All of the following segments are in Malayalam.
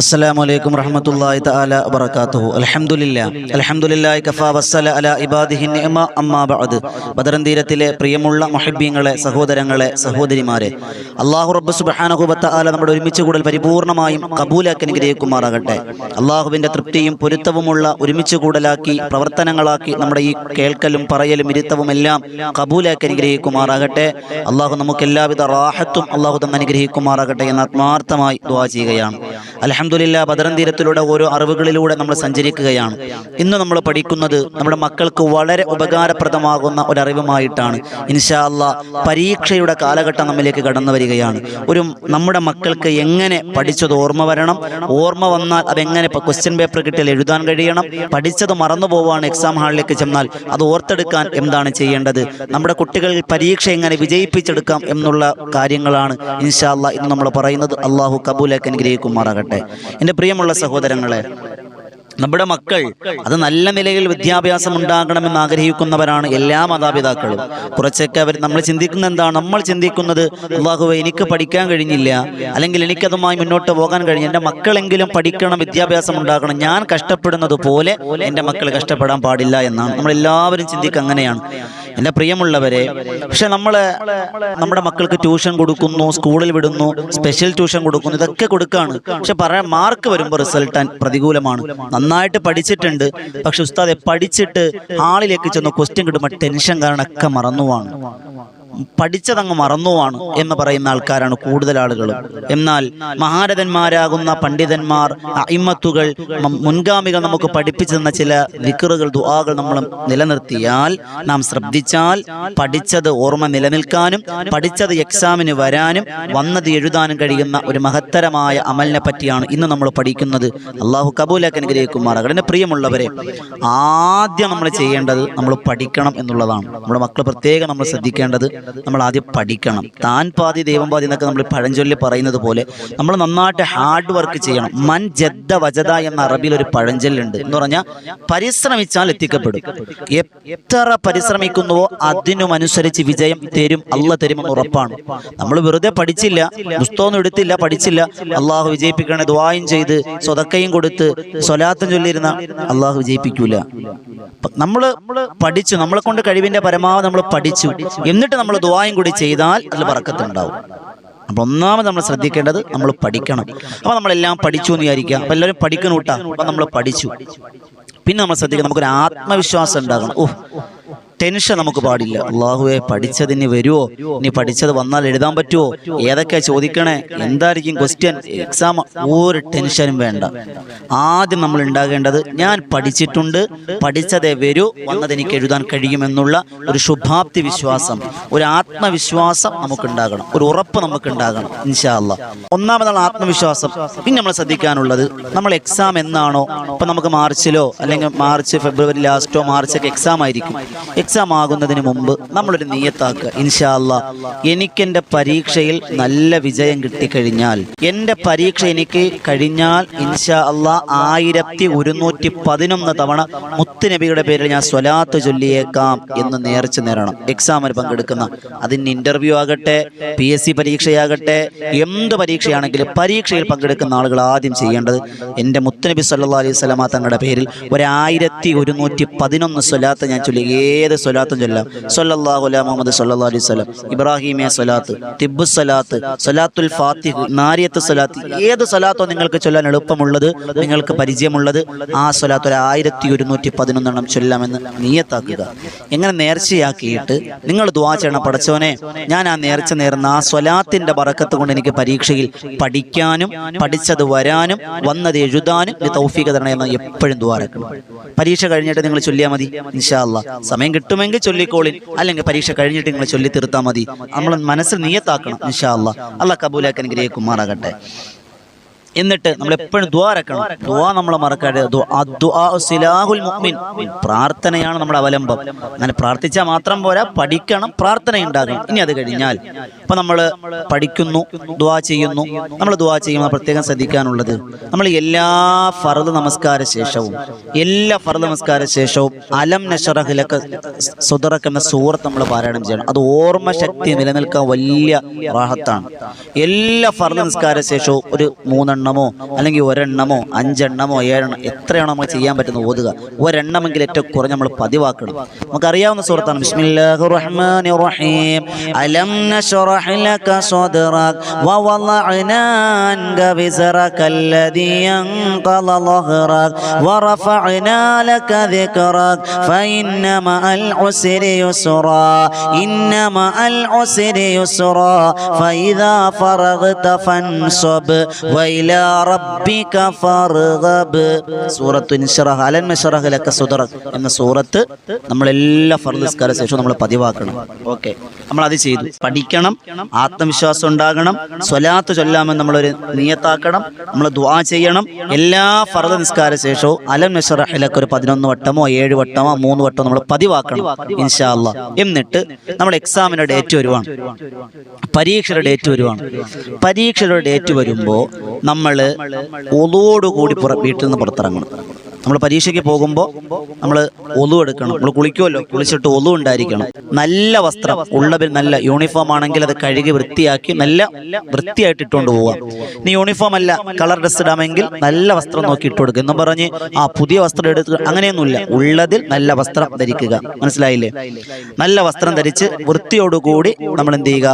السلام عليكم ورحمة الله تعالى وبركاته الحمد لله الحمد لله كفى وصل على عباده النعمة أما بعد ബദറൻ തീരത്തിലെ പ്രിയമുള്ള മൊഹബ്യങ്ങളെ സഹോദരങ്ങളെ സഹോദരിമാരെ അള്ളാഹു റബ്ബ് സുബഹാനഹുബത്ത ആല നമ്മുടെ ഒരുമിച്ച് കൂടൽ പരിപൂർണമായും കബൂലാക്കി അനുഗ്രഹിക്കുമാറാകട്ടെ അള്ളാഹുവിന്റെ തൃപ്തിയും പൊരുത്തവുമുള്ള ഒരുമിച്ച് കൂടലാക്കി പ്രവർത്തനങ്ങളാക്കി നമ്മുടെ ഈ കേൾക്കലും പറയലും ഇരുത്തവും എല്ലാം കബൂലാക്കി അനുഗ്രഹിക്കുമാറാകട്ടെ അള്ളാഹു നമുക്ക് എല്ലാവിധ റാഹത്തും അള്ളാഹു തന്നെ അനുഗ്രഹിക്കുമാറാകട്ടെ എന്ന് ആത്മാർത്ഥമായി ദുവാ ചെയ്യുകയാണ് അലഹമുല്ല തീരത്തിലൂടെ ഓരോ അറിവുകളിലൂടെ നമ്മൾ സഞ്ചരിക്കുകയാണ്. ഇന്ന് നമ്മൾ പഠിക്കുന്നത് നമ്മുടെ മക്കൾക്ക് വളരെ ഉപകാരപ്രദമാകുന്ന ഒരറിവുമായിട്ടാണ്. ഇൻഷാ അല്ല പരീക്ഷയുടെ കാലഘട്ടം നമ്മിലേക്ക് കടന്നു വരികയാണ്. ഒരു നമ്മുടെ മക്കൾക്ക് എങ്ങനെ പഠിച്ചത് ഓർമ്മ വരണം. ഓർമ്മ വന്നാൽ അതെങ്ങനെ ഇപ്പോൾ ക്വസ്റ്റ്യൻ പേപ്പർ കിട്ടിയാൽ എഴുതാൻ കഴിയണം. പഠിച്ചത് മറന്നു പോവാണ് എക്സാം ഹാളിലേക്ക് ചെന്നാൽ അത് ഓർത്തെടുക്കാൻ എന്താണ് ചെയ്യേണ്ടത്? നമ്മുടെ കുട്ടികൾ പരീക്ഷ എങ്ങനെ വിജയിപ്പിച്ചെടുക്കാം എന്നുള്ള കാര്യങ്ങളാണ് ഇൻഷാ അല്ല ഇന്ന് നമ്മൾ പറയുന്നത്. അള്ളാഹു കബൂലേക്ക് അനുഗ്രഹിക്കുമാറാകട്ടെ. എന്റെ പ്രിയമുള്ള സഹോദരങ്ങളെ നമ്മുടെ മക്കൾ അത് നല്ല നിലയിൽ വിദ്യാഭ്യാസം ഉണ്ടാകണമെന്ന് ആഗ്രഹിക്കുന്നവരാണ് എല്ലാ മാതാപിതാക്കളും. കുറച്ചൊക്കെ അവർ നമ്മൾ ചിന്തിക്കുന്ന എന്താണ്? നമ്മൾ ചിന്തിക്കുന്നത് അള്ളാഹുവെ എനിക്ക് പഠിക്കാൻ കഴിഞ്ഞില്ല. അല്ലെങ്കിൽ എനിക്കതുമായി മുന്നോട്ട് പോകാൻ കഴിഞ്ഞു എന്റെ മക്കളെങ്കിലും പഠിക്കണം വിദ്യാഭ്യാസം ഉണ്ടാകണം. ഞാൻ കഷ്ടപ്പെടുന്നത് പോലെ എന്റെ മക്കൾ കഷ്ടപ്പെടാൻ പാടില്ല എന്നാണ്. നമ്മൾ എല്ലാവരും ചിന്തിക്കുക അങ്ങനെയാണ്. എന്റെ പ്രിയമുള്ളവരെ പക്ഷെ നമ്മൾ നമ്മുടെ മക്കൾക്ക് ട്യൂഷൻ കൊടുക്കുന്നു സ്കൂളിൽ വിടുന്നു സ്പെഷ്യൽ ട്യൂഷൻ കൊടുക്കുന്നു ഇതൊക്കെ കൊടുക്കാണ്. പക്ഷെ പറയാൻ മാർക്ക് വരുമ്പോൾ റിസൾട്ട് പ്രതികൂലമാണ്. നന്നായിട്ട് പഠിച്ചിട്ടുണ്ട്. പക്ഷെ ഉസ്താദെ പഠിച്ചിട്ട് ഹാളിലേക്ക് ചെന്ന് ക്വസ്റ്റ്യൻ കിട്ടുമ്പോൾ ടെൻഷൻ കാരണമൊക്കെ മറന്നുവാണ് പഠിച്ചതങ്ങ് മറന്നുവാണ് എന്ന് പറയുന്ന ആൾക്കാരാണ് കൂടുതൽ ആളുകളും. എന്നാൽ മഹാരഥന്മാരാകുന്ന പണ്ഡിതന്മാർ അയിമത്തുകൾ മുൻഗാമികൾ നമുക്ക് പഠിപ്പിച്ചു തന്ന ചില വിക്കറുകൾ ദുആകൾ നമ്മൾ നിലനിർത്തിയാൽ നാം ശ്രദ്ധിച്ചാൽ പഠിച്ചത് ഓർമ്മ നിലനിൽക്കാനും പഠിച്ചത് എക്സാമിന് വരാനും വന്നത് എഴുതാനും കഴിയുന്ന ഒരു മഹത്തരമായ അമലിനെ പറ്റിയാണ് ഇന്ന് നമ്മൾ പഠിക്കുന്നത്. അള്ളാഹു കബൂലാക്ക് അനുഗ്രഹിക്കുമാറാകട്ടെ. എന്റെ പ്രിയമുള്ളവരെ ആദ്യം നമ്മൾ ചെയ്യേണ്ടത് നമ്മൾ പഠിക്കണം എന്നുള്ളതാണ്. നമ്മുടെ മക്കൾ പ്രത്യേകം നമ്മൾ ശ്രദ്ധിക്കേണ്ടത് നമ്മൾ ആദ്യം പഠിക്കണം. താൻ പാതി ദൈവം പാതി എന്നൊക്കെ നമ്മൾ പഴഞ്ചൊല്ലി പറയുന്നത് പോലെ നമ്മൾ നന്നായിട്ട് ഹാർഡ് വർക്ക് ചെയ്യണം. മൻ ജദ്ദ വജത എന്ന അറബിയിൽ ഒരു പഴഞ്ചൊല്ലുണ്ട്. എന്ന് പറഞ്ഞാൽ പരിശ്രമിച്ചാൽ എത്തിക്കപ്പെടും. എത്ര പരിശ്രമിക്കുന്നുവോ അതിനുമനുസരിച്ച് വിജയം തരും അല്ല തരുമെന്ന് ഉറപ്പാണ്. നമ്മൾ വെറുതെ പഠിച്ചില്ല പുസ്തകമൊന്നും എടുത്തില്ല പഠിച്ചില്ല. അള്ളാഹു വിജയിപ്പിക്കണേ ദ്വായും ചെയ്ത് സ്വതക്കയും കൊടുത്ത് സ്വലാത്തും ചൊല്ലിയിരുന്ന അള്ളാഹു വിജയിപ്പിക്കൂല. നമ്മൾ പഠിച്ചു നമ്മളെ കൊണ്ട് കഴിവിന്റെ പരമാവധി നമ്മൾ പഠിച്ചു. എന്നിട്ട് നമ്മൾ ദ്വായും കൂടി ചെയ്താൽ അതിൽ പറക്കത്തുണ്ടാവും അപ്പൊ ഒന്നാമത് നമ്മൾ ശ്രദ്ധിക്കേണ്ടത് നമ്മൾ പഠിക്കണം. അപ്പൊ നമ്മളെല്ലാം പഠിച്ചു എന്ന് വിചാരിക്കുക. അപ്പൊ എല്ലാവരും പഠിക്കണം കൂട്ടാ. അപ്പൊ നമ്മൾ പഠിച്ചു. പിന്നെ നമ്മൾ ശ്രദ്ധിക്കുക നമുക്കൊരു ആത്മവിശ്വാസം ഉണ്ടാകണം. ഓ ടെൻഷൻ നമുക്ക് പാടില്ല. അള്ളാഹുവെ പഠിച്ചതിന് വരുമോ ഇനി പഠിച്ചത് വന്നാൽ എഴുതാൻ പറ്റുമോ ഏതൊക്കെ ചോദിക്കണേ? എന്തായിരിക്കും ക്വസ്റ്റ്യൻ എക്സാം ഒരു ടെൻഷനും വേണ്ട. ആദ്യം നമ്മൾ ഉണ്ടാകേണ്ടത് ഞാൻ പഠിച്ചിട്ടുണ്ട്. പഠിച്ചതേ വരൂ. വന്നത് എനിക്ക് എഴുതാൻ കഴിയുമെന്നുള്ള ഒരു ശുഭാപ്തി വിശ്വാസം ഒരു ആത്മവിശ്വാസം നമുക്ക് ഉണ്ടാകണം ഒരു ഉറപ്പ് നമുക്കുണ്ടാകണം ഇൻഷാ ഇൻഷാല്ല ഒന്നാമതാണ് ആത്മവിശ്വാസം. പിന്നെ നമ്മൾ ശ്രദ്ധിക്കാനുള്ളത് നമ്മൾ എക്സാം എന്നാണോ? ഇപ്പൊ നമുക്ക് മാർച്ചിലോ അല്ലെങ്കിൽ മാർച്ച് ഫെബ്രുവരി ലാസ്റ്റോ മാർച്ചൊക്കെ എക്സാം ആയിരിക്കും. എക്സാം ആകുന്നതിന് മുമ്പ് നമ്മളൊരു നീയത്താക്കുക. ഇൻഷാല്ല എനിക്കെന്റെ പരീക്ഷയിൽ നല്ല വിജയം കിട്ടിക്കഴിഞ്ഞാൽ എന്റെ പരീക്ഷ എനിക്ക് കഴിഞ്ഞാൽ ഇൻഷാ അല്ല ആയിരത്തി ഒരുന്നൂറ്റി പതിനൊന്ന് തവണ മുത്തുനബിയുടെ പേരിൽ ഞാൻ സ്വലാത്ത് ചൊല്ലിയേക്കാം എന്ന് നേർച്ച നേരണം. എക്സാമിൽ പങ്കെടുക്കുന്ന അതിന് ഇന്റർവ്യൂ ആകട്ടെ പി എസ് സി പരീക്ഷയാകട്ടെ എന്ത് പരീക്ഷയാണെങ്കിലും പരീക്ഷയിൽ പങ്കെടുക്കുന്ന ആളുകൾ ആദ്യം ചെയ്യേണ്ടത് എന്റെ മുത്തുനബി സല്ലാ അലൈഹി സ്വലമ തങ്ങളുടെ പേരിൽ ഒരായിരത്തി ഒരുന്നൂറ്റി പതിനൊന്ന് സ്വലാത്ത് ഞാൻ ചൊല്ലി ഏത് സ്വലാത്തും ചൊല്ലാം. സല്ലല്ലാഹു അലാ മുഹമ്മദ് സല്ലാ അലൈഹി വസല്ലം. ഇബ്രാഹിമിയ സ്വലാത്ത് തിബു സ്വലാത്ത് ഫാത്തിഹ് നാരിയത്ത് സ്വലാത്ത് ഏത് സ്വലാത്തോ നിങ്ങൾക്ക് ചൊല്ലാൻ എളുപ്പമുള്ളത് നിങ്ങൾക്ക് പരിചയമുള്ളത് ആ സ്വലാത്ത് ഒരു ആയിരത്തി ഒരുന്നൂറ്റി പതിനൊന്നെണ്ണം ചൊല്ലാമെന്ന് നീയത്താക്കുക. എങ്ങനെ നേർച്ചയാക്കിയിട്ട് നിങ്ങൾ ദുവാ ചെയ്യണം പടച്ചോനെ ഞാൻ ആ നേർച്ച നേർന്ന ആ സ്വലാത്തിന്റെ പറക്കത്ത് കൊണ്ട് എനിക്ക് പരീക്ഷയിൽ പഠിക്കാനും പഠിച്ചത് വരാനും വന്നത് എഴുതാനും തൗഫീഖ് തരണമെന്ന് എപ്പോഴും ദ്വാരക്കണം പരീക്ഷ കഴിഞ്ഞിട്ട് നിങ്ങൾ ചൊല്ലിയാൽ മതി ഇൻഷാ അല്ലാ സമയം കിട്ടുമെങ്കിൽ ചൊല്ലിക്കോളിൻ അല്ലെങ്കിൽ പരീക്ഷ കഴിഞ്ഞിട്ട് നിങ്ങൾ ചൊല്ലി തീർത്താൽ മതി. നമ്മൾ മനസ്സിൽ നീയത്താക്കണം ഇൻഷാ അള്ളാഹ് അല്ല കബൂലാക്കാൻ ഗ്രഹിക്കുമാറാകട്ടെ എന്നിട്ട് നമ്മൾ എപ്പോഴും ദ്വാരക്കണം ദ്വാ നമ്മൾ മറക്കാതെ പ്രാർത്ഥനയാണ് നമ്മുടെ അവലംബം. അങ്ങനെ പ്രാർത്ഥിച്ചാൽ മാത്രം പോരാ പഠിക്കണം പ്രാർത്ഥന ഉണ്ടാകണം ഇനി അത് കഴിഞ്ഞാൽ ഇപ്പൊ നമ്മൾ പഠിക്കുന്നു ദ്വാ ചെയ്യുന്നു. നമ്മൾ ദ്വാ ചെയ്യുമ്പോൾ പ്രത്യേകം ശ്രദ്ധിക്കാനുള്ളത് നമ്മൾ എല്ലാ ഫറദ് നമസ്കാര ശേഷവും എല്ലാ ഫറദ് നമസ്കാര ശേഷവും അലം നഷറഹിലൊക്കെ സുതറക്കുന്ന സൂറത്ത് നമ്മൾ പാരായണം ചെയ്യണം. അത് ഓർമ്മ ശക്തി നിലനിൽക്കാൻ വലിയ റാഹത്താണ്. എല്ലാ ഫറദ് നമസ്കാര ശേഷവും ഒരു മൂന്നെണ്ണം മൂന്നെണ്ണമോ അല്ലെങ്കിൽ ഒരെണ്ണമോ അഞ്ചെണ്ണമോ ഏഴെണ്ണം എത്രയാണോ നമുക്ക് ചെയ്യാൻ പറ്റുന്ന ഓതുക ഒരെണ്ണമെങ്കിലും ഏറ്റവും കുറഞ്ഞ് നമ്മൾ പതിവാക്കണം നമുക്കറിയാവുന്ന സുഹൃത്താണ് ബിസ്മില്ലാഹിർ റഹ്മാനിർ റഹീം അലം നശ്റഹ് ലക صدرك ووضعنا عنك وزرك الذي انقض ظهرك ورفعنا لك ذكرك فإن مع العسر يسرا إن مع العسر يسرا فإذا فرغت فانصب وإلى ഇലാ റബ്ബിക ഫർഗബ് സൂറത്തു ഇൻശറഹ് അലൻ മശറഹ് ലക സുദറ എന്ന സൂറത്ത് നമ്മൾ എല്ലാ ഫർദ് നിസ്കാര ശേഷം നമ്മൾ പതിവാക്കണം. ഓക്കെ. നമ്മൾ അത് ചെയ്തു. പഠിക്കണം ആത്മവിശ്വാസം ഉണ്ടാകണം സ്വലാത്ത് ചൊല്ലാമെന്ന് നമ്മളൊരു നിയത്താക്കണം നമ്മൾ ദുആ ചെയ്യണം. എല്ലാ ഫർദ് നിസ്കാര ശേഷവും അലൻ മശറഹ് ലക ഒരു പതിനൊന്ന് വട്ടമോ ഏഴ് വട്ടമോ മൂന്ന് വട്ടമോ നമ്മൾ പതിവാക്കണം ഇൻഷാ അല്ലാ എന്നിട്ട് നമ്മൾ എക്സാമിന്റെ ഡേറ്റ് വരുവാണ്. പരീക്ഷയുടെ ഡേറ്റ് വരുവാണ്. പരീക്ഷയുടെ ഡേറ്റ് വരുമ്പോൾ നമ്മൾ ഒതോടുകൂടി പുറ വീട്ടിൽ നിന്ന് പുറത്തിറങ്ങണം. നമ്മൾ പരീക്ഷയ്ക്ക് പോകുമ്പോൾ നമ്മൾ ഒതു എടുക്കണം. നമ്മൾ കുളിക്കുമല്ലോ. കുളിച്ചിട്ട് ഒതു ഉണ്ടായിരിക്കണം. നല്ല വസ്ത്രം. ഉള്ളവർ നല്ല യൂണിഫോം ആണെങ്കിൽ അത് കഴുകി വൃത്തിയാക്കി നല്ല വൃത്തിയായിട്ട് ഇട്ടുകൊണ്ട് പോവാം ഇനി യൂണിഫോം അല്ല കളർ ഡ്രസ് ഇടാമെങ്കിൽ നല്ല വസ്ത്രം നോക്കി ഇട്ട് കൊടുക്കുക. എന്നും പറഞ്ഞ് ആ പുതിയ വസ്ത്രം എടുത്ത് അങ്ങനെയൊന്നുമില്ല. ഉള്ളതിൽ നല്ല വസ്ത്രം ധരിക്കുക. മനസ്സിലായില്ലേ? നല്ല വസ്ത്രം ധരിച്ച് വൃത്തിയോടുകൂടി നമ്മൾ എന്ത് ചെയ്യുക?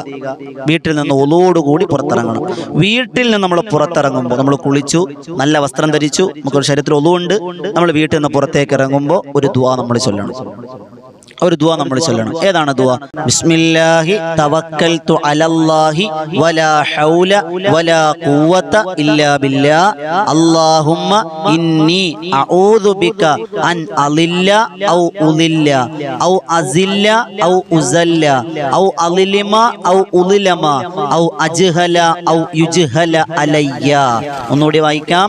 വീട്ടിൽ നിന്ന് ഒലോടുകൂടി പുറത്തിറങ്ങണം. വീട്ടിൽ നിന്ന് നമ്മൾ പുറത്തിറങ്ങുമ്പോൾ നമ്മൾ കുളിച്ചു നല്ല വസ്ത്രം ധരിച്ചു. നമുക്ക് ശരീരത്തിൽ ഒലുവുണ്ട് നമ്മൾ വീട്ടിൽ നിന്ന് പുറത്തേക്ക് ഇറങ്ങുമ്പോൾ ഒരു ദുവാ നമ്മൾ ചൊല്ലണം. ഒരു ദുവാ നമ്മൾ ചൊല്ലണം. ഏതാണ് ദുവാ? ബിസ്മില്ലാഹി തവക്കൽതു അലല്ലാഹി വലാ ഹൗല വലാ ഖുവത ഇല്ലാ ബില്ലാ. അല്ലാഹുമ്മ ഇന്നി അഊദു ബിക അൻ അളില്ല ഔ ഉളില്ല ഔ അസില്ല ഔ ഉസല്ല. ഔ അളിലിമ ഔ ഉളിലമ ഔ അജ്ഹല ഔ യുജ്ഹല അലയ്യ. ഒന്നുകൂടി വായിക്കാം.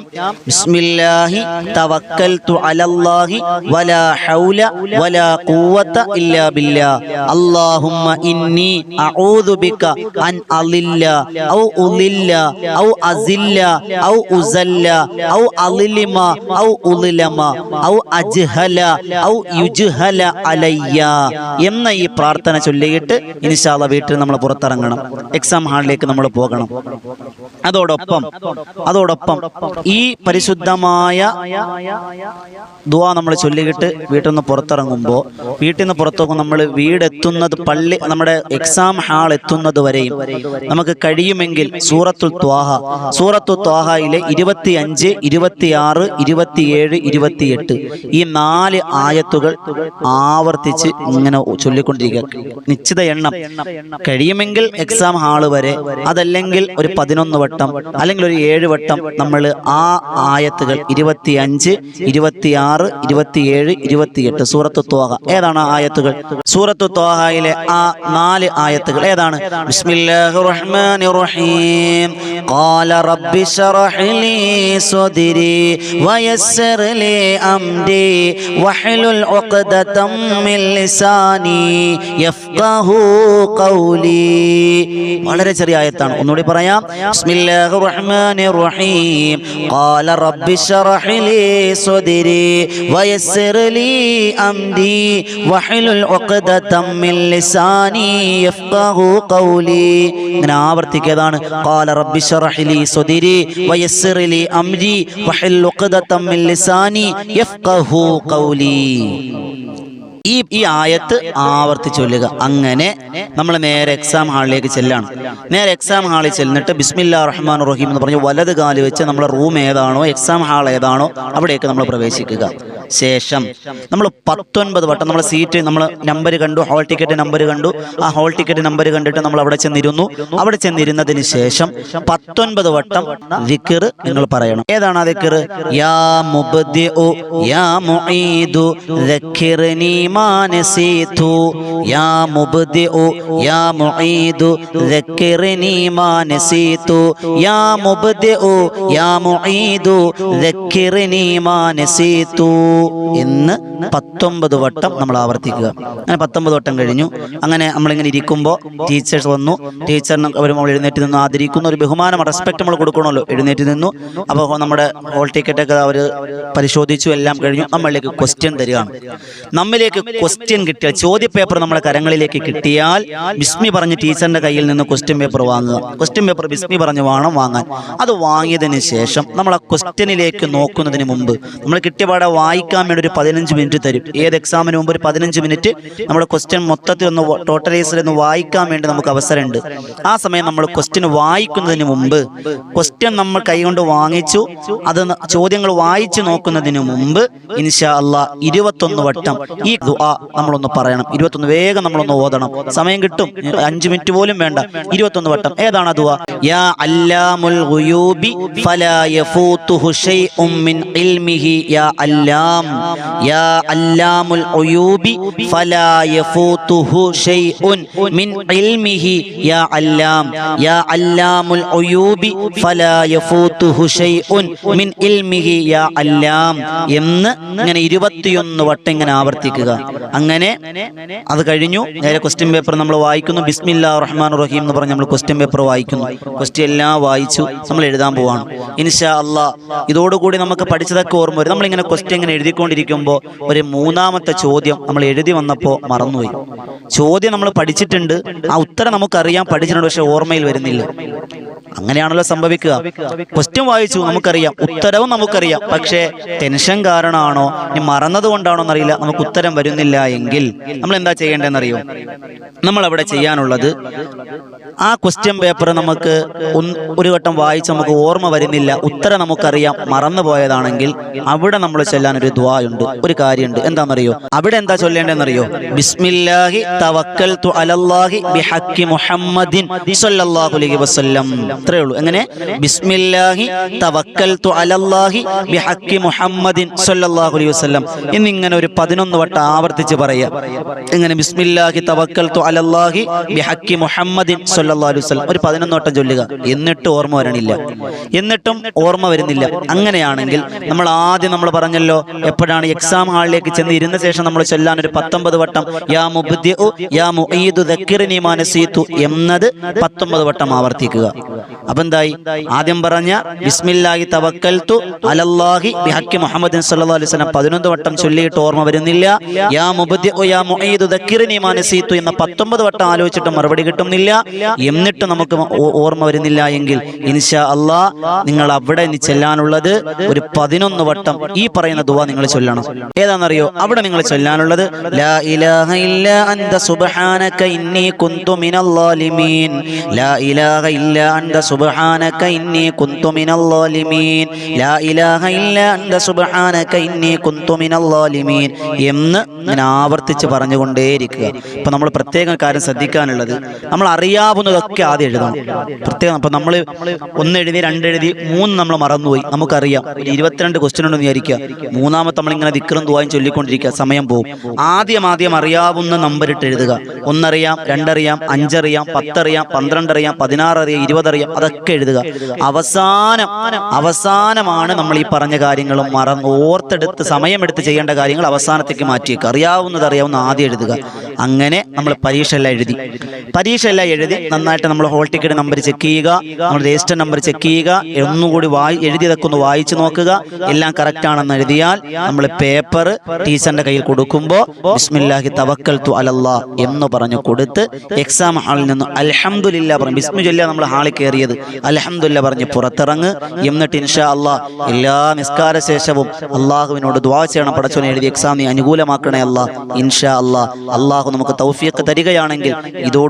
ബിസ്മില്ലാഹി തവക്കൽതു അലല്ലാഹി വലാ ഹൗല വലാ ഖുവത ഇല്ലാ ബില്ലാ. അല്ലാഹുമ്മ ഇന്നി അഊദു ബിക അൻ അളില്ല ഔ ഔ അസില്ല. ഔ ഉസല്ല. ഔ ഔ ഔ അജ്ഹല. ഔ യുജ്ഹല അലയ്യ. എന്ന ഈ പ്രാർത്ഥന ചൊല്ലിയിട്ട് ഇൻഷാല്ല വീട്ടിൽ നമ്മൾ പുറത്തിറങ്ങണം. എക്സാം ഹാളിലേക്ക് നമ്മൾ പോകണം. അതോടൊപ്പം അതോടൊപ്പം ഈ പരിശുദ്ധമായ ദുവാ നമ്മൾ ചൊല്ലിയിട്ട് വീട്ടിൽ നിന്ന് പുറത്തിറങ്ങുമ്പോൾ വീട്ടിൽ നിന്ന് പുറത്തോക്കും നമ്മൾ വീടെത്തുന്നത് പള്ളി നമ്മുടെ എക്സാം ഹാൾ എത്തുന്നത് വരെയും നമുക്ക് കഴിയുമെങ്കിൽ സൂറത്തുൽ ത്വാഹ സൂറത്തു ത്വാഹയിലെ ഇരുപത്തി അഞ്ച് ഇരുപത്തിയാറ് ഇരുപത്തിയേഴ് ഇരുപത്തിയെട്ട് ഈ നാല് ആയത്തുകൾ ആവർത്തിച്ച് ഇങ്ങനെ ചൊല്ലിക്കൊണ്ടിരിക്കുക. നിശ്ചിത എണ്ണം. കഴിയുമെങ്കിൽ എക്സാം ഹാൾ വരെ അതല്ലെങ്കിൽ ഒരു പതിനൊന്ന് വട്ടം അല്ലെങ്കിൽ ഒരു ഏഴ് വട്ടം നമ്മൾ ആ ആയത്തുകൾ ഇരുപത്തി അഞ്ച് ഇരുപത്തിയാറ് ഇരുപത്തിയേഴ് ഇരുപത്തിയെട്ട് സൂറത്ത് ത്വാഹ. ഏതാണ് ആ ആയത്തുകൾ. സൂറത്ത് തോഹായിലെ ആ നാല് ആയത്തുകൾ ഏതാണ്? ബിസ്മില്ലാഹിർ റഹ്മാനിർ റഹീം ഖാല റബ്ബി ശറഹ് ലി സദ്രി വയസ്സിർ ലി അംരി വഹ്ലുൽ ഉഖദതം മിൻ ഖൗലി. വളരെ ചെറിയ ആയത്താണ്. ഒന്നുകൂടി പറയാം. ബിസ്മില്ലാഹിർ റഹ്മാനിർ റഹീം ഖാല റബ്ബി ശറഹ് ലി സദ്രി വയസ്സിർ ലി അംരി വഹ് വഹ്ലുൽ ഉഖദതം മിൻ ലിസാനി യഫ്ഖഹു ഖൗലി. ഇങ്ങനെ ആവർത്തിക്കേതാണ്. ഖാല റബ്ബി ശറഹ് ലി സദരി വയസ്സിർ ലി അംരി വഹ്ലുൽ ഉഖദതം മിൻ ലിസാനി യഫ്ഖഹു ഖൗലി. ഈ ഈ ആയത്ത് ആവർത്തിച്ച് ചൊല്ലുക. അങ്ങനെ നമ്മൾ നേരെ എക്സാം ഹാളിലേക്ക് ചെല്ലാണ്. നേരെ എക്സാം ഹാളിൽ ചെല്ലിട്ട് ബിസ്മില്ലാ റഹ്മാൻ റഹീം എന്ന് പറഞ്ഞ് വലത് കാൽ വെച്ച് നമ്മുടെ റൂം ഏതാണോ എക്സാം ഹാൾ ഏതാണോ അവിടേക്ക് നമ്മൾ പ്രവേശിക്കുക. ശേഷം നമ്മൾ പത്തൊൻപത് വട്ടം നമ്മൾ സീറ്റ് നമ്മൾ നമ്പർ കണ്ടു ഹോൾ ടിക്കറ്റ് നമ്പർ കണ്ടു. ആ ഹോൾ ടിക്കറ്റ് നമ്പർ കണ്ടിട്ട് നമ്മൾ അവിടെ ചെന്നിരുന്നു. അവിടെ ചെന്നിരുന്നതിന് ശേഷം പത്തൊൻപത് വട്ടം ദിക്കർ നിങ്ങൾ പറയണം. ഏതാണ് ആ ദിക്കർ യാ മുബ്ദിഉ യാ മുഈദു ദക്കിർനി മാ നസീതു യാ മുബ്ദിഉ യാ മുഈദു ദക്കിർനി മാ നസീതു യാ മുബ്ദിഉ യാ മുഈദു ദക്കിർനി മാ നസീതു എന്ന് പത്തൊമ്പത് വട്ടം നമ്മൾ ആവർത്തിക്കുക. അങ്ങനെ പത്തൊമ്പത് വട്ടം കഴിഞ്ഞു. അങ്ങനെ നമ്മളിങ്ങനെ ഇരിക്കുമ്പോൾ ടീച്ചേഴ്സ് വന്നു. ടീച്ചറിന് അവർ നമ്മൾ എഴുന്നേറ്റ് നിന്ന്. ആദരിക്കുന്ന. ഒരു ബഹുമാനം റെസ്പെക്ട് നമ്മൾ കൊടുക്കണമല്ലോ. എഴുന്നേറ്റ് നിന്നു. അപ്പോൾ നമ്മുടെ ഹോൾ ടിക്കറ്റൊക്കെ അവർ പരിശോധിച്ചു. എല്ലാം കഴിഞ്ഞു. നമ്മളിലേക്ക് ക്വസ്റ്റ്യൻ തരികയാണ്. നമ്മിലേക്ക് ക്വസ്റ്റ്യൻ കിട്ടിയാൽ ചോദ്യ പേപ്പർ നമ്മുടെ കരങ്ങളിലേക്ക് കിട്ടിയാൽ ബിസ്മി പറഞ്ഞ് ടീച്ചറിന്റെ കയ്യിൽ നിന്ന് ക്വസ്റ്റ്യൻ പേപ്പർ വാങ്ങുക. ക്വസ്റ്റ്യൻ പേപ്പർ ബിസ്മി പറഞ്ഞ് വേണം വാങ്ങാൻ. അത് വാങ്ങിയതിന് ശേഷം നമ്മൾ ആ ക്വസ്റ്റ്യനിലേക്ക് നോക്കുന്നതിന് മുമ്പ് നമ്മൾ കിട്ടിയ പാടെ വായിക്കാൻ വേണ്ടി ഒരു പതിനഞ്ച് മിനിറ്റ് തരും. ഏത് എക്സാമിന് മുമ്പ് ഒരു പതിനഞ്ച് മിനിറ്റ് നമ്മുടെ ക്വസ്റ്റ്യൻ മൊത്തത്തിൽ ഒന്ന് ടോട്ടലൈസിൽ ഒന്ന് വായിക്കാൻ വേണ്ടി നമുക്ക് അവസരമുണ്ട്. ആ സമയം നമ്മൾ ക്വസ്റ്റ്യൻ വായിക്കുന്നതിന് മുമ്പ് ക്വസ്റ്റ്യൻ നമ്മൾ കൈകൊണ്ട് വാങ്ങിച്ചു. അത് ചോദ്യങ്ങൾ വായിച്ചു നോക്കുന്നതിന് മുമ്പ് ഇൻഷാ അള്ളാ ഇരുപത്തൊന്ന് വട്ടം ഈ ദുആ നമ്മളൊന്ന് പറയണം. ഇരുപത്തൊന്ന് വേഗം നമ്മളൊന്ന് ഓതണം. സമയം കിട്ടും. അഞ്ച് മിനിറ്റ് പോലും വേണ്ട. ഇരുപത്തൊന്ന് വട്ടം. ഏതാണ് ദുആ? യാ അല്ലാമുൽ മിൻ ഇൽമിഹി യാ അല്ലാം. യാ അല്ലാമുൽ മിൻ ഇൽമിഹി യാ അല്ലാം. യാ അല്ലാമുൽ മിൻ ഇൽമിഹി യാ അല്ലാം. എന്ന് ഇങ്ങനെ ഇരുപത്തിയൊന്ന് വട്ടം ഇങ്ങനെ ആവർത്തിക്കുക. അങ്ങനെ അത് കഴിഞ്ഞു. നേരെ ക്വസ്റ്റ്യൻ പേപ്പർ നമ്മൾ വായിക്കുന്നു. ബിസ്മില്ലാ റഹ്മാൻ റഹീം എന്ന് പറഞ്ഞ് നമ്മൾ ക്വസ്റ്റ്യൻ പേപ്പർ വായിക്കുന്നു. ക്വസ്റ്റ്യൻ എല്ലാം വായിച്ചു. നമ്മൾ എഴുതാൻ പോവാണ്. ഇൻഷാ അള്ളാ ഇതോടുകൂടി നമുക്ക് പഠിച്ചതൊക്കെ ഓർമ്മ വരും. നമ്മളിങ്ങനെ ക്വസ്റ്റ്യൻ ഇങ്ങനെ എഴുതിക്കൊണ്ടിരിക്കുമ്പോൾ ഒരു മൂന്നാമത്തെ ചോദ്യം നമ്മൾ എഴുതി വന്നപ്പോൾ മറന്നുപോയി. ചോദ്യം നമ്മൾ പഠിച്ചിട്ടുണ്ട്. ആ ഉത്തരം നമുക്കറിയാം പഠിച്ചിട്ടുണ്ട്. പക്ഷെ ഓർമ്മയിൽ വരുന്നില്ല. അങ്ങനെയാണല്ലോ സംഭവിക്കുക. ക്വസ്റ്റ്യൻ വായിച്ചു നമുക്കറിയാം. ഉത്തരവും നമുക്കറിയാം. പക്ഷേ ടെൻഷൻ കാരണമാണോ ഇനി മറന്നത് കൊണ്ടാണോ എന്നറിയില്ല. നമുക്ക് ഉത്തരം വരുന്നില്ല എങ്കിൽ നമ്മൾ എന്താ ചെയ്യേണ്ടതെന്നറിയോ? നമ്മൾ അവിടെ ചെയ്യാനുള്ളത് ആ ക്വസ്റ്റ്യൻ പേപ്പർ നമുക്ക് ഒരു വട്ടം വായിച്ച് നമുക്ക് ഓർമ്മ വരുന്നില്ല. ഉത്തരം നമുക്കറിയാം. മറന്നു പോയതാണെങ്കിൽ അവിടെ നമ്മൾ ചൊല്ലാൻ ഒരു ദ്വായുണ്ട് ഒരു കാര്യമുണ്ട്. എന്താണെന്നറിയോ? അവിടെ എന്താ ചൊല്ലേണ്ടതെന്നറിയോ? ബിസ്മില്ലാഹി തവക്കൽതു അലല്ലാഹി ബിഹക്കി മുഹമ്മദിൻ സ്വല്ലല്ലാഹു അലൈഹി വസല്ലം. അത്രേ ഉള്ളൂ. എങ്ങനെ? ബിസ്മില്ലാഹി തവക്കൽതു അലല്ലാഹി ബിഹക്കി മുഹമ്മദിൻ സല്ലല്ലാഹു അലൈഹി വസല്ലം. എന്നിങ്ങനെ ഒരു പതിനൊന്ന് വട്ടം ആവർത്തിച്ച് പറയുക. എങ്ങനെ? ബിസ്മില്ലാഹി തവക്കൽതു അലല്ലാഹി ബിഹക്കി മുഹമ്മദിൻ സല്ലല്ലാഹു അലൈഹി വസല്ലം. ഒരു പതിനൊന്ന് വട്ടം ചൊല്ലുക. എന്നിട്ട് ഓർമ്മ വരണില്ല. എന്നിട്ടും ഓർമ്മ വരുന്നില്ല. അങ്ങനെയാണെങ്കിൽ നമ്മൾ ആദ്യം നമ്മൾ പറഞ്ഞല്ലോ എപ്പോഴാണ് എക്സാം ഹാളിലേക്ക് ചെന്ന് ഇരുന്ന ശേഷം നമ്മൾ ചൊല്ലാൻ ഒരു പത്തൊമ്പത് വട്ടം യാ മുബ്ദിഉ യാ മുഈദു ദക്കിറിനി മാനസീതു എന്നത് പത്തൊമ്പത് വട്ടം ആവർത്തിക്കുക. അപ്പൊ എന്തായി ആദ്യം പറഞ്ഞ ബിസ്മില്ലാഹി തവക്കൽതു അലല്ലാഹി ബിഹക്കി മുഹമ്മദ് സല്ലല്ലാഹു അലൈഹി വസല്ലം പതിനൊന്ന് വട്ടം ചൊല്ലിയിട്ട് ഓർമ്മ വരുന്നില്ല. യാ മുബ്ദിഉ യാ മുഈദു ദക്കിറിനി മാനസീതു എന്ന പത്തൊമ്പത് വട്ടം ആലോചിച്ചിട്ട് മറുപടി കിട്ടുന്നില്ല. എന്നിട്ട് നമുക്ക് ഓർമ്മ വരുന്നില്ല എങ്കിൽ ഇൻഷാ അള്ളാ നിങ്ങൾ അവിടെ ഇനി ചെല്ലാനുള്ളത് ഒരു പതിനൊന്ന് വട്ടം ഈ പറയുന്ന ദുവാ നിങ്ങൾ ചൊല്ലണം. ഏതാണെന്നറിയോ? അവിടെ നിങ്ങൾ ചൊല്ലാനുള്ളത് ലാ ഇലാഹ ഇല്ല അന്ത സുബ്ഹാനക ഇന്നി കുന്തു മിനൽ ലാ ഇലാഹ ഇല്ല സുബ്ഹാനക ഇന്നി കുന്തു മിനൽ ളാലിമീൻ ലാ ഇലാഹ ഇല്ല അന്ത സുബ്ഹാനക ഇന്നി കുന്തു മിനൽ ളാലിമീൻ എന്ന് ഇങ്ങനെ ആവർത്തിച്ച് പറഞ്ഞുകൊണ്ടേയിരിക്കുക. അപ്പോൾ നമ്മൾ പ്രത്യേകം കാര്യം ശ്രദ്ധിക്കാനുള്ളത് നമ്മൾ അറിയാവുന്നതൊക്കെ ആദ്യം എഴുതണം. പ്രത്യേകം അപ്പോൾ നമ്മൾ ഒന്ന് എഴുതി രണ്ട് എഴുതി മൂന്ന് നമ്മൾ മറന്നുപോയി. നമുക്കറിയാം. ഒരു ഇരുപത്തിരണ്ട് ക്വസ്റ്റ്യൻ ഉണ്ടെന്ന് വിചാരിക്കുക. മൂന്നാമത്തെ നമ്മളിങ്ങനെ ദിക്കറും ദുവായും ചൊല്ലിക്കൊണ്ടിരിക്കുക. സമയം പോകും ആദ്യം ആദ്യം അറിയാവുന്ന നമ്പർ ഇട്ട് എഴുതുക. ഒന്നറിയാം രണ്ടറിയാം അഞ്ചറിയാം പത്തറിയാം പന്ത്രണ്ടറിയാം പതിനാററിയാം ഇരുപതറിയാം. അതൊക്കെ എഴുതുക. അവസാനം അവസാനമാണ് നമ്മൾ ഈ പറഞ്ഞ കാര്യങ്ങളും മറന്ന് ഓർത്തെടുത്ത് സമയമെടുത്ത് ചെയ്യേണ്ട കാര്യങ്ങൾ അവസാനത്തേക്ക് മാറ്റിയേക്കുക. അറിയാവുന്നത് അറിയാവുന്ന ആദ്യം എഴുതുക. അങ്ങനെ നമ്മൾ പരീക്ഷ എല്ലാം എഴുതി. പരീക്ഷ എല്ലാം എഴുതി നന്നായിട്ട് നമ്മൾ ഹോൾ ടിക്കറ്റ് നമ്പർ ചെക്ക് ചെയ്യുക നമ്മുടെ രജിസ്റ്റർ നമ്പർ ചെക്ക് ചെയ്യുക ഒന്നുകൂടി വായി എഴുതിയതൊക്കെ ഒന്ന് വായിച്ചു നോക്കുക. എല്ലാം കറക്റ്റ് ആണെന്ന് എഴുതിയാൽ നമ്മൾ പേപ്പർ ടീച്ചറിന്റെ കയ്യിൽ കൊടുക്കുമ്പോൾ ബിസ്മില്ലാഹി തവക്കൽ തു അലല്ലാ എന്ന് പറഞ്ഞു കൊടുത്ത് എക്സാം ഹാളിൽ നിന്ന് അൽഹംദുലില്ല പറഞ്ഞു. ബിസ്മി ചൊല്ലിയ നമ്മൾ ഹാളിൽ കയറിയത്. അൽഹംദുലില്ല പറഞ്ഞ് പുറത്തിറങ്ങ്. എന്നിട്ട് ഇൻഷാ അള്ളാഹ് എല്ലാ നിസ്കാര ശേഷവും അള്ളാഹുവിനോട് ദ്വാ ചെയ്യണം. പടച്ചോനെ എഴുതി എക്സാം നീ അനുകൂലമാക്കണേ അല്ലാ ഇൻഷാ അള്ളാഹ് അള്ളാഹു നമുക്ക് തൗഫിയൊക്കെ തരികയാണെങ്കിൽ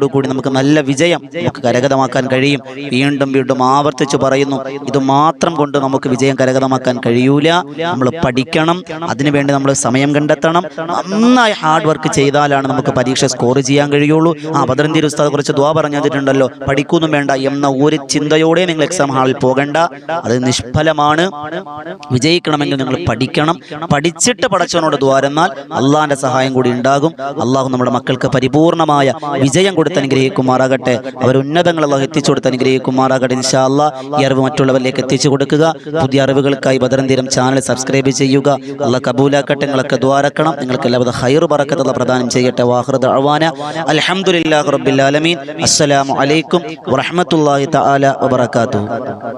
ഇതോടുകൂടി നമുക്ക് നല്ല വിജയം നമുക്ക് കരഗതമാക്കാൻ കഴിയും. വീണ്ടും വീണ്ടും ആവർത്തിച്ച് പറയുന്നു ഇത് മാത്രം കൊണ്ട് നമുക്ക് വിജയം കരഗതമാക്കാൻ കഴിയൂല. നമ്മൾ പഠിക്കണം. അതിനുവേണ്ടി നമ്മൾ സമയം കണ്ടെത്തണം. നന്നായി ഹാർഡ് വർക്ക് ചെയ്താലാണ് നമുക്ക് പരീക്ഷ സ്കോർ ചെയ്യാൻ കഴിയുള്ളൂ. ആ ബദറന്തി ഉസ്താദ് കുറച്ച് ദ്വാ പറഞ്ഞു തന്നിട്ടുണ്ടല്ലോ പഠിക്കൊന്നും വേണ്ട എന്ന ഒരു ചിന്തയോടെ നിങ്ങൾ എക്സാം ഹാളിൽ പോകണ്ട. അത് നിഷ്ഫലമാണ്. വിജയിക്കണമെങ്കിൽ നിങ്ങൾ പഠിക്കണം. പഠിച്ചിട്ട് പടച്ചവനോട് ദ്വാരെന്നാൽ അള്ളാഹിന്റെ സഹായം കൂടി ഉണ്ടാകും. അള്ളാഹു നമ്മുടെ മക്കൾക്ക് പരിപൂർണമായ വിജയം കൊടുത്ത് അനുഗ്രഹിക്കുമാറാകട്ടെ. അവർ ഉന്നതങ്ങൾ അള്ളാഹു എത്തിച്ചു കൊടുത്ത് അനുഗ്രഹിക്കുമാറാകട്ടെ. ഇൻഷാ അല്ലാ ഈ അറിവ് മറ്റുള്ളവരിലേക്ക് എത്തിച്ചു കൊടുക്കുക. പുതിയ അറിവുകൾക്കായി ബദറന്തീരം ചാനൽ സബ്സ്ക്രൈബ് ചെയ്യുക. അള്ളാഹ് കബൂലാക്കട്ടെ. നിങ്ങളൊക്കെ ദ്വാരക്കണം നിങ്ങൾക്ക് എല്ലാവിധ ഹൈർ പറക്കത്തുള്ള പ്രദാനം ചെയ്യട്ടെ. വാഹൃദ് അവാന അലഹമുല്ലാ റബ്ബിൽ ആലമീൻ. അസ്സലാമു അലൈക്കും വറഹ്മത്തുള്ളാഹി തആല വബറകാതുഹു.